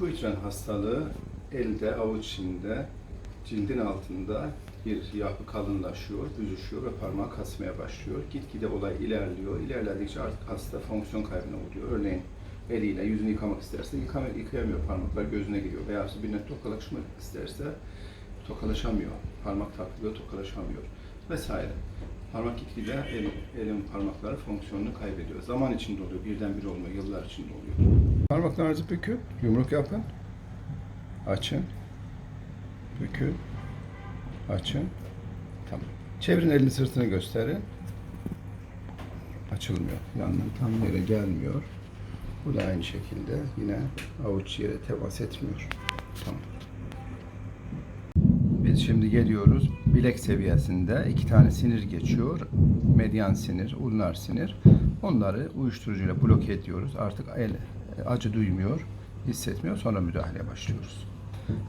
migren hastalığı elde, avuç içinde, cildin altında bir yapı kalınlaşıyor, büzüşüyor ve parmağı kasmaya başlıyor. Gitgide olay ilerliyor. İlerledikçe artık hasta fonksiyon kaybına uğruyor. Örneğin eliyle yüzünü yıkamak isterse yıkama, yıkayamıyor. Parmaklar gözüne giriyor. Veya birine tokalaşmak isterse tokalaşamıyor. Parmak takılıyor, tokalaşamıyor vesaire. Parmak gitgide el, elin parmakları fonksiyonunu kaybediyor. Zaman içinde oluyor, birdenbire olmuyor, yıllar içinde oluyor. Parmaklarınızı bükün, yumruk yapın. Açın. Bükün. Açın. Tamam. Çevirin elini sırtını gösterin. Açılmıyor. Yandan tam yere gelmiyor. Bu da aynı şekilde yine avuç yere temas etmiyor. Tamam. Biz şimdi geliyoruz. Bilek seviyesinde iki tane sinir geçiyor. Medyan sinir, ulnar sinir. Onları uyuşturucuyla bloke ediyoruz. Artık el acı duymuyor, hissetmiyor. Sonra müdahaleye başlıyoruz.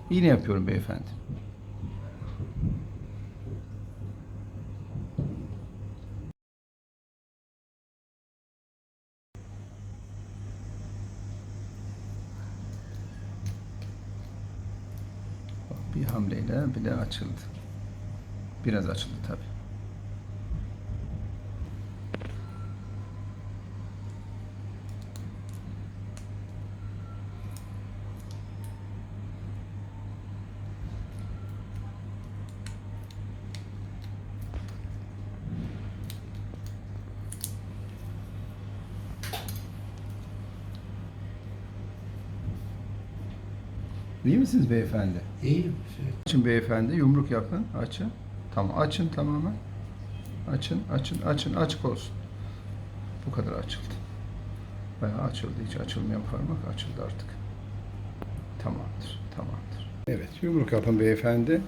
İğne yapıyorum beyefendi. Bir hamleyle bile açıldı. Biraz açıldı tabi. İyi misiniz beyefendi? İyi. Açın beyefendi, yumruk yapın, açın. Tamam, açın tamamen. Açın, açın, açın, açık olsun. Bu kadar açıldı. Bayağı açıldı, hiç açılmayan parmak açıldı artık. Tamamdır, tamamdır. Evet, yumruk yapın beyefendi.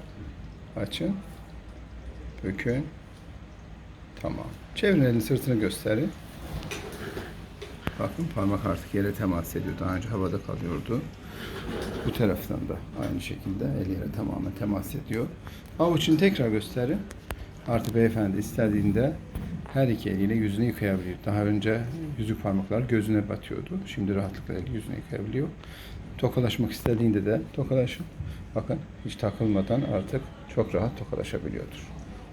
Açın. Bükün. Tamam. Çevirin elini sırtını gösterin. Bakın parmak artık yere temas ediyor. Daha önce havada kalıyordu. Bu taraftan da aynı şekilde el yere tamamen temas ediyor. Avuçunu tekrar gösterin. Artı beyefendi istediğinde her iki eliyle yüzünü yıkayabiliyor. Daha önce yüzük parmaklar gözüne batıyordu. Şimdi rahatlıkla eli yüzünü yıkayabiliyor. Tokalaşmak istediğinde de tokalaşın. Bakın hiç takılmadan artık çok rahat tokalaşabiliyordur.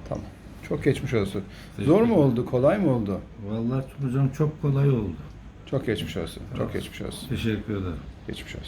Tamam. Çok geçmiş olsun. Zor mu oldu? Kolay mı oldu? Vallahi hocam çok kolay oldu. Çok geçmiş olsun. Çok geçmiş olsun. Teşekkür ederim. Geçmiş olsun.